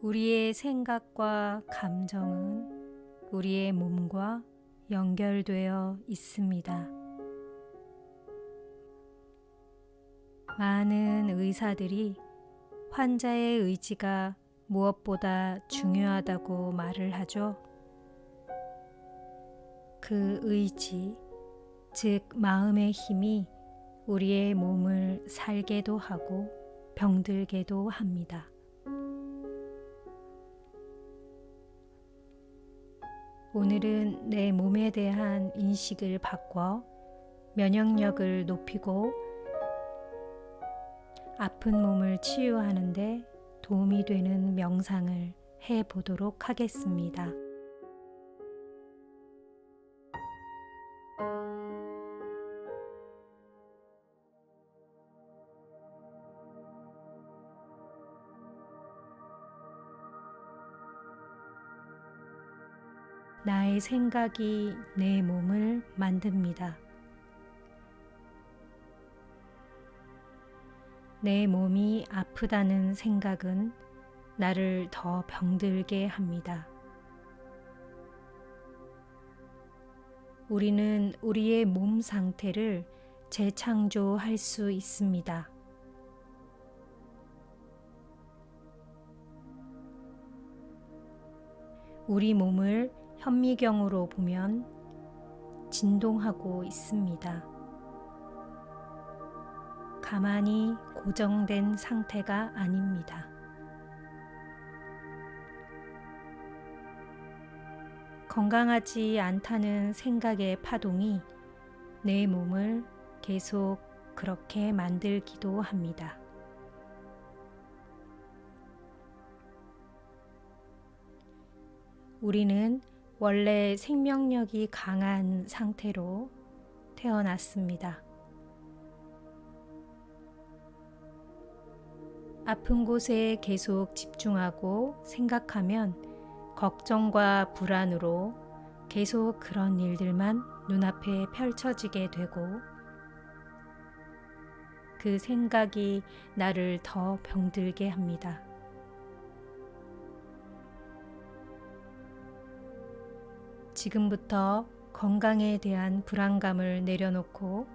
우리의 생각과 감정은 우리의 몸과 연결되어 있습니다. 많은 의사들이 환자의 의지가 무엇보다 중요하다고 말을 하죠. 그 의지, 즉 마음의 힘이 우리의 몸을 살게도 하고 병들게도 합니다. 오늘은 내 몸에 대한 인식을 바꿔 면역력을 높이고 아픈 몸을 치유하는데 도움이 되는 명상을 해 보도록 하겠습니다. 나의 생각이 내 몸을 만듭니다. 내 몸이 아프다는 생각은 나를 더 병들게 합니다. 우리는 우리의 몸 상태를 재창조할 수 있습니다. 우리 몸을 현미경으로 보면 진동하고 있습니다. 가만히 고정된 상태가 아닙니다. 건강하지 않다는 생각의 파동이 내 몸을 계속 그렇게 만들기도 합니다. 우리는 원래 생명력이 강한 상태로 태어났습니다. 아픈 곳에 계속 집중하고 생각하면 걱정과 불안으로 계속 그런 일들만 눈앞에 펼쳐지게 되고 그 생각이 나를 더 병들게 합니다. 지금부터 건강에 대한 불안감을 내려놓고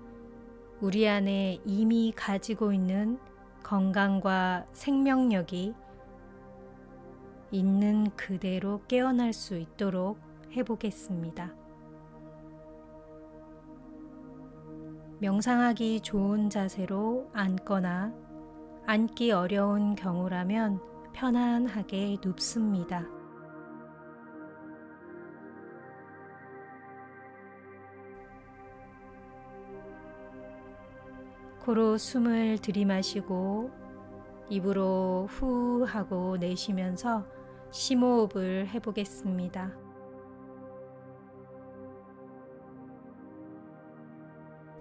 우리 안에 이미 가지고 있는 건강과 생명력이 있는 그대로 깨어날 수 있도록 해보겠습니다. 명상하기 좋은 자세로 앉거나 앉기 어려운 경우라면 편안하게 눕습니다. 코로 숨을 들이마시고 입으로 후 하고 내쉬면서 심호흡을 해보겠습니다.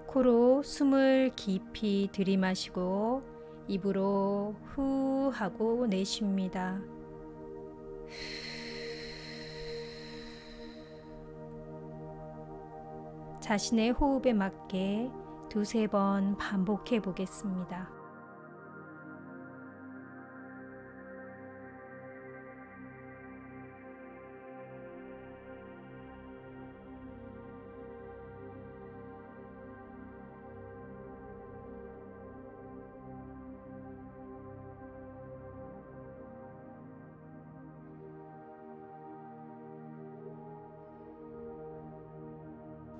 코로 숨을 깊이 들이마시고 입으로 후 하고 내쉽니다. 자신의 호흡에 맞게 두세 번 반복해 보겠습니다.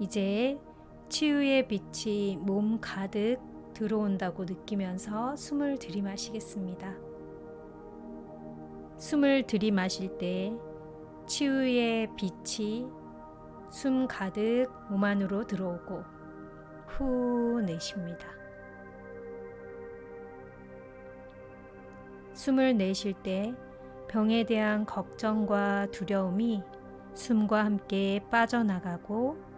이제 치유의 빛이 몸 가득 들어온다고 느끼면서 숨을 들이마시겠습니다. 숨을 들이마실 때 치유의 빛이 숨 가득 몸 안으로 들어오고 후 내쉽니다. 숨을 내쉴 때 병에 대한 걱정과 두려움이 숨과 함께 빠져나가고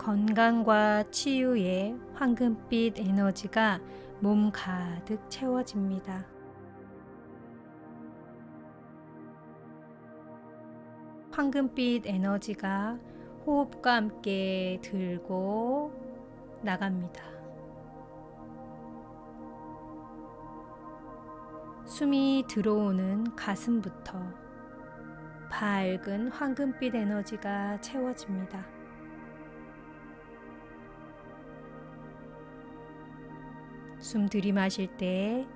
건강과 치유의 황금빛 에너지가 몸 가득 채워집니다. 황금빛 에너지가 호흡과 함께 들고 나갑니다. 숨이 들어오는 가슴부터 밝은 황금빛 에너지가 채워집니다. 숨 들이마실 때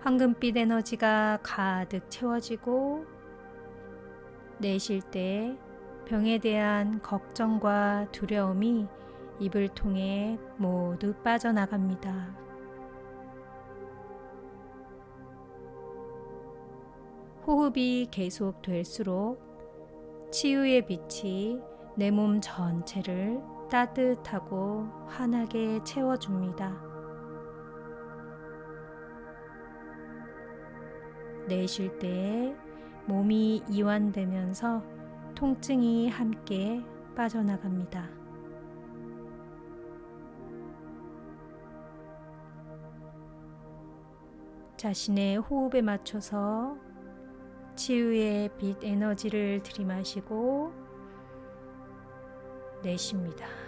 황금빛 에너지가 가득 채워지고 내쉴 때 병에 대한 걱정과 두려움이 입을 통해 모두 빠져나갑니다. 호흡이 계속 될수록 치유의 빛이 내 몸 전체를 따뜻하고 환하게 채워줍니다. 내쉴 때 몸이 이완되면서 통증이 함께 빠져나갑니다. 자신의 호흡에 맞춰서 치유의 빛 에너지를 들이마시고 내쉽니다.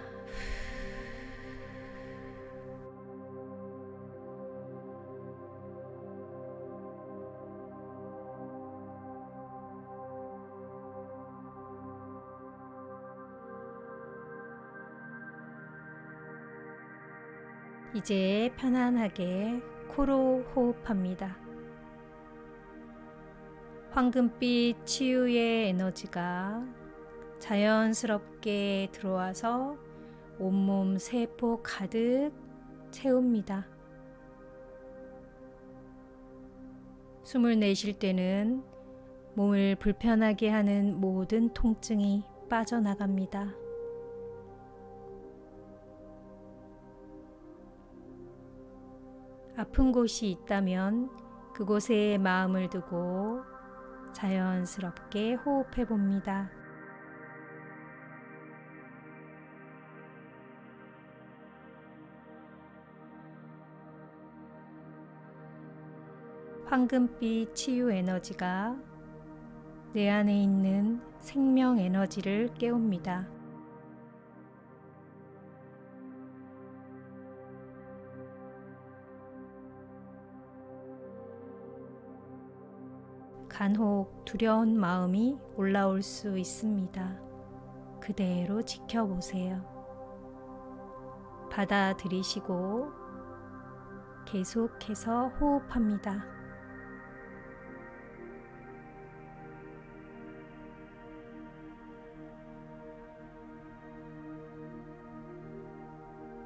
이제 편안하게 코로 호흡합니다. 황금빛 치유의 에너지가 자연스럽게 들어와서 온몸 세포 가득 채웁니다. 숨을 내쉴 때는 몸을 불편하게 하는 모든 통증이 빠져나갑니다. 아픈 곳이 있다면 그곳에 마음을 두고 자연스럽게 호흡해 봅니다. 황금빛 치유 에너지가 내 안에 있는 생명 에너지를 깨웁니다. 간혹 두려운 마음이 올라올 수 있습니다. 그대로 지켜보세요. 받아들이시고 계속해서 호흡합니다.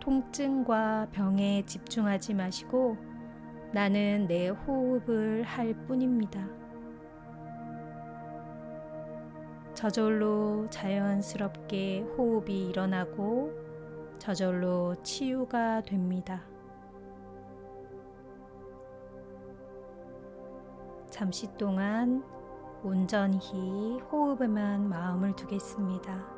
통증과 병에 집중하지 마시고 나는 내 호흡을 할 뿐입니다. 저절로 자연스럽게 호흡이 일어나고 저절로 치유가 됩니다. 잠시 동안 온전히 호흡에만 마음을 두겠습니다.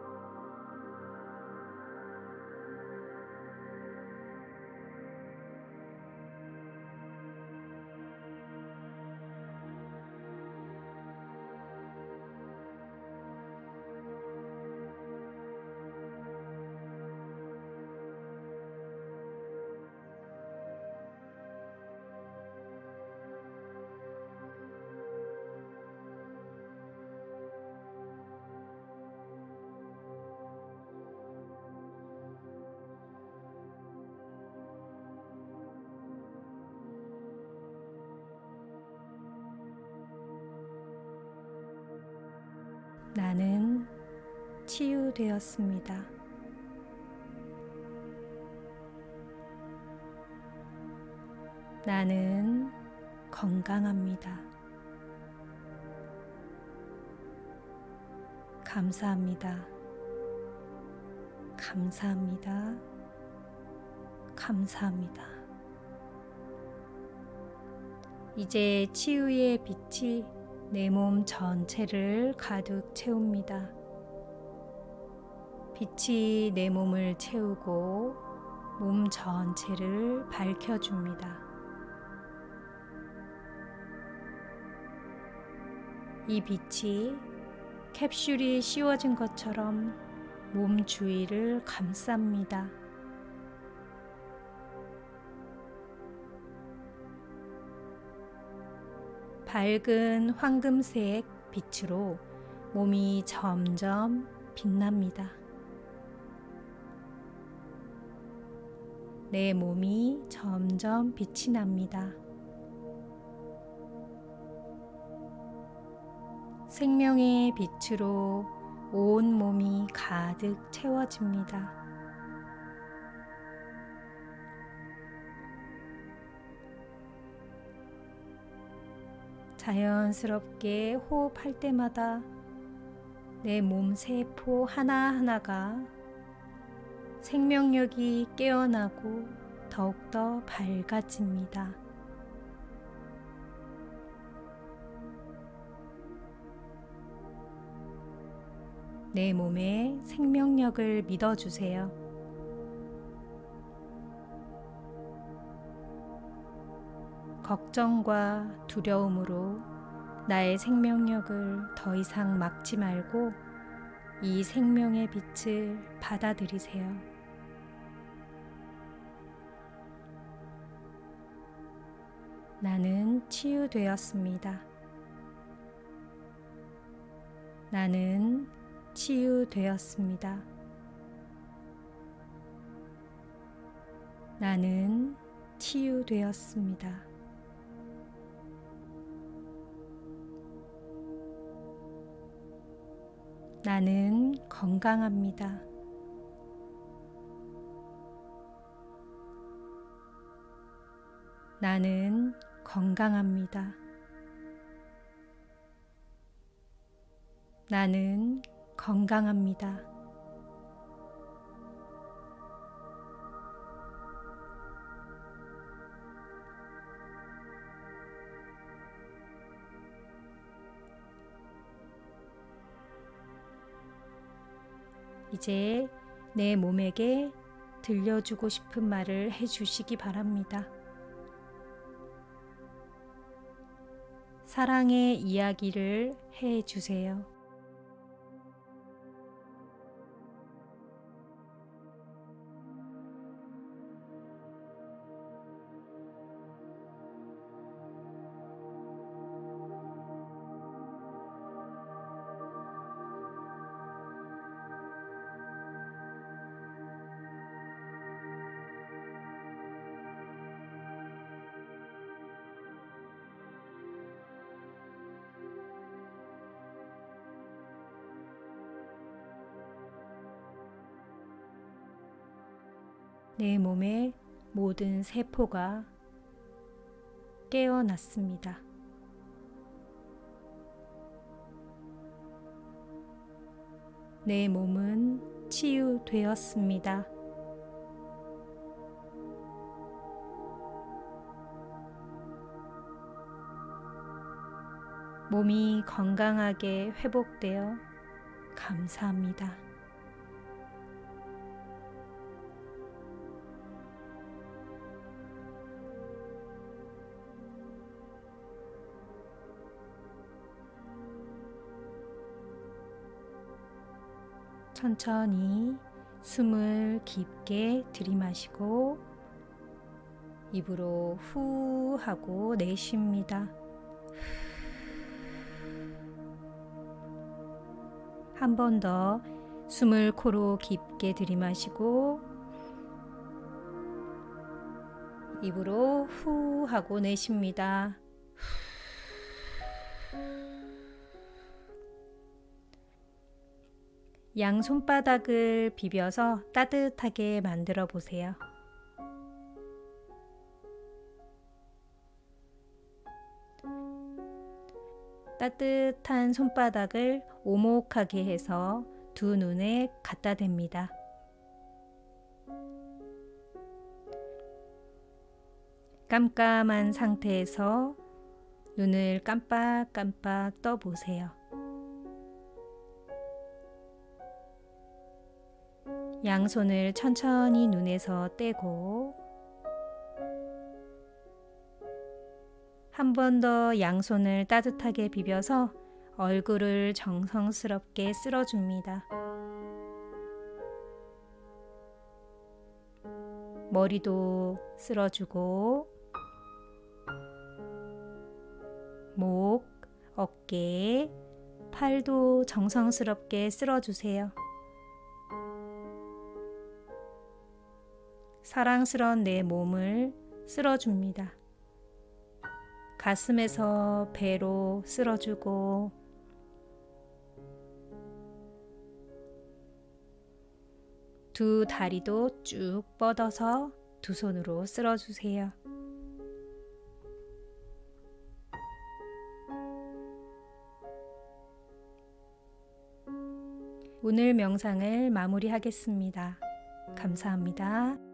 나는 치유되었습니다. 나는 건강합니다. 감사합니다. 감사합니다. 감사합니다. 이제 치유의 빛이 내 몸 전체를 가득 채웁니다. 빛이 내 몸을 채우고 몸 전체를 밝혀줍니다. 이 빛이 캡슐이 씌워진 것처럼 몸 주위를 감쌉니다. 밝은 황금색 빛으로 몸이 점점 빛납니다. 내 몸이 점점 빛이 납니다. 생명의 빛으로 온 몸이 가득 채워집니다. 자연스럽게 호흡할 때마다 내 몸 세포 하나하나가 생명력이 깨어나고 더욱더 밝아집니다. 내 몸에 생명력을 믿어주세요. 걱정과 두려움으로 나의 생명력을 더 이상 막지 말고 이 생명의 빛을 받아들이세요. 나는 치유되었습니다. 나는 치유되었습니다. 나는 치유되었습니다. 나는 건강합니다. 나는 건강합니다. 나는 건강합니다. 이제 내 몸에게 들려주고 싶은 말을 해주시기 바랍니다. 사랑의 이야기를 해주세요. 내 몸의 모든 세포가 깨어났습니다. 내 몸은 치유되었습니다. 몸이 건강하게 회복되어 감사합니다. 천천히 숨을 깊게 들이마시고 입으로 후 하고 내쉽니다. 한 번 더 숨을 코로 깊게 들이마시고 입으로 후 하고 내쉽니다. 양 손바닥을 비벼서 따뜻하게 만들어 보세요. 따뜻한 손바닥을 오목하게 해서 두 눈에 갖다 댑니다. 깜깜한 상태에서 눈을 깜빡깜빡 떠 보세요. 양손을 천천히 눈에서 떼고 한 번 더 양손을 따뜻하게 비벼서 얼굴을 정성스럽게 쓸어줍니다. 머리도 쓸어주고 목, 어깨, 팔도 정성스럽게 쓸어주세요. 사랑스런 내 몸을 쓸어줍니다. 가슴에서 배로 쓸어주고 두 다리도 쭉 뻗어서 두 손으로 쓸어주세요. 오늘 명상을 마무리하겠습니다. 감사합니다.